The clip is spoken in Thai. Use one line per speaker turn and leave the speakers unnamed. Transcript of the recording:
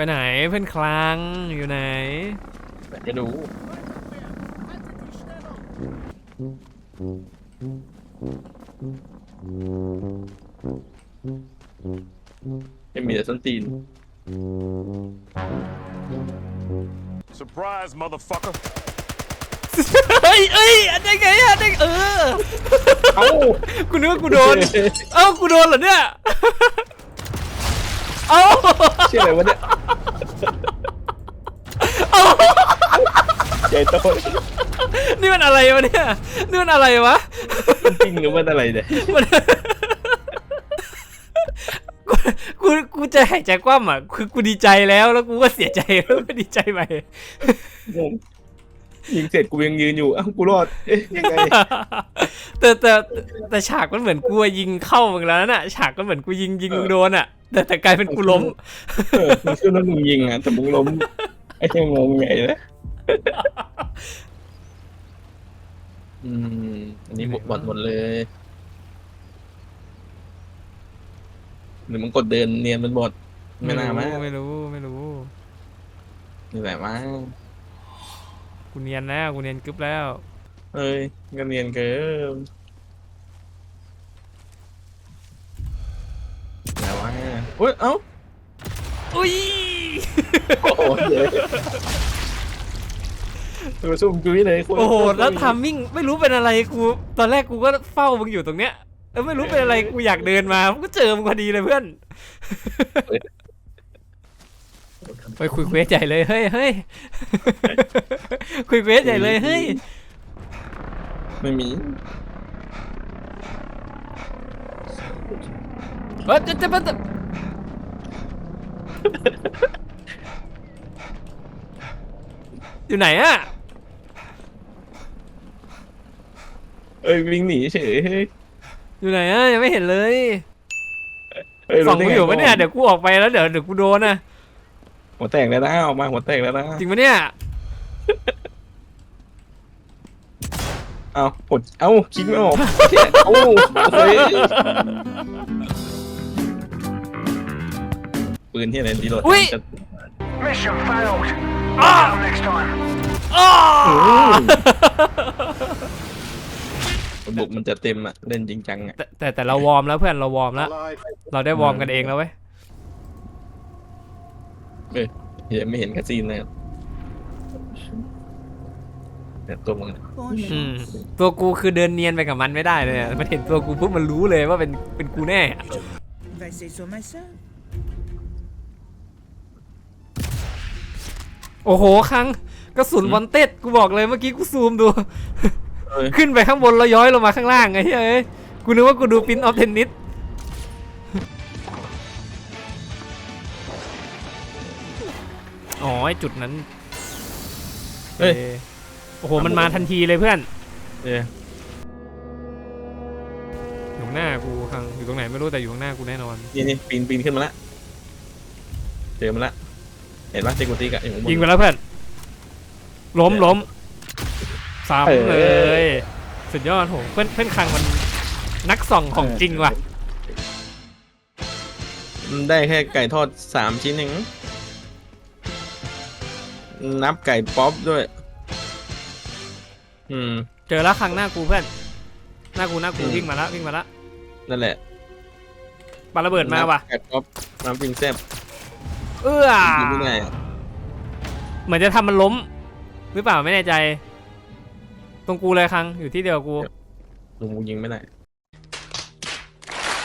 ไปไหนเพื่อนคลังอยู่ไหน
ไม่รู้ไม่มีแต่ส้นตีน
Surprise, motherfucker.
เฮ้ยเอ้ยอันได้ไงอะได้เออ
เอ้า
กูนึกว่ากูโดน เอ้ากูโดนเหรอเนี่ย เอ้า
เชื่ออะไรวะเนี่ย
เอ้า
ใหญ่โต
นี่มันอะไรวะเนี่ย นี่มันอะไรวะ
จริงหรือว่าอะไรเนี่ย
มันกูกูกูจะหายใจคว่ำอะคือกูดีใจแล้วแล้วกูก็เสียใจแล้วก็ดีใจไป
งงยิงเสร็จกูยังยืนอยู่อ้าวกูรอดเอ๊ะยังไง
แต่แต่แต่ฉากมันเหมือนกูอะยิงเข้ามึงแล้วน่ะ ฉากก็เหมือนกูยิงยิงมึงโดนอะ แต่แต่กลายเป็นกูล้ม
เออมึงขึ้นแล้วมึงยิงอะแต่มึงล้มไอ้ยังงงไงนะอืม อันนี้บอดหมดเลย หรือมึงกดเดินเนียนเป็นบอดไม่น่ามา
ไม่รู้ไม่รู้
นี่แหละมั้ง
กูเนียนแล้วกูเนียนกึ๊บแล้ว
เอ้ยก็เนียนเกินแต่ ว่าเฮ้ยเอ้า
อุ้ย
โอ้โหเดี๋ยวตัวซุ่มจุ้ยเลยคน
โอ้โหแล้วทามมิ่งไม่รู้เป็นอะไรกู ตอนแรกกูก็เฝ้ามึงอยู่ตรงเนี้ยแล้วไม่รู้เป็นอะไรกูอยากเดินมาก็เจอมึงพอดีเลยเพื่อนไปคุยเควสใหญ่เลยเฮ้ยเฮ้ยคุยเควสใหญ่เลยเฮ้ย
ไม่มี
เฮ้ยจะจะจะจะ อยู่ไหนอะ
เอ้ยวิ่งหนีเฉยเฮ้ย
อยู่ไหนอะยังไม่เห็นเลย
เฮ้ย
ส่อง
รู้
กู
ได้ไอ
ยู่ปะเนี่ยเดี๋ยวกูออกไปแล้วเดี๋ยวเดี๋ยวกูโดนนะ
หัวแตกแล้วนะออกมาหัวแตกแล้วนะ
จริงปะเนี่ย
เอากดเอ้าคลิกไม่ออกเชี่ยเอ้าเฮ้ย ปืนที่ไหนดีโหลด
อุ๊ย
จะ
Mission failed.
Ah!
Until next time.
อ้า
ระบบมันจะเต็มอะ เล่นจริงจังอะ
แต่แต่แต่เราวอร์มแล้วเพื่อนเราวอร์มแล้วเราได้วอร์มกันเองแล้วเว้ย
เฮ้ยเหี้ยไม่เห็นคาซีนเลยอะเนี่ยตัวมึงเนี่ย
อืมตัวกูคือเดินเนียนไปกับมันไม่ได้เลยอะมันเห็นตัวกูปุ๊บมันรู้เลยว่าเป็นเป็นกูแน่
If I say so myself.
โอ้โหครั้งกระสุนวันเต็ดกูบอกเลยเมื่อกี้กูซูมดู
เอ้ย
ขึ้นไปข้างบนแล้วย้อยลงมาข้างล่างไอ้เหี้ยเอ้ยกูนึกว่ากูดูปินออฟเทนนิสอ๋อไอจุดนั้น
เฮ้ย
เออโอ้โหมันมาทันทีเลยเพื่อน
เอ้ย
อยู่ข้างหน้ากูครั้งอยู่ตรงไหนไม่รู้แต่อยู่ข้างหน้ากูแน่นอน
นี่นี่ปีนปีนขึ้นมาละ เจอมันละ เห็นปะเจกุติกอะอยู่ข้างบน
ยิงไปแล้วเพื่อน ล้มล้มสาม
เออ
เลย สุดยอดโหเพื่อนเพื่อนคังมันนักส่องของจริงว่ะ
มันได้แค่ไก่ทอดสามชิ้นเองนับไก่ป๊อปด้วย อืม
เจอแล้วคังหน้ากูเพื่อน หน้ากูหน้ากู
อืม
วิ่งมาแล้ววิ่งมาแล้ว
นั่นแหละ
ปาระเบิดมาว่ะ
นับไก่ป๊อปน้ำปิงแซ่บ
เอื้อ
ยิงไม่ได้อะ
เหมือนจะทำมันล้ม หรือเปล่าไม่แน่ใจ ตรงกูเลยคังอยู่ที่เดียวกู
ลุงกูยิงไม่ได้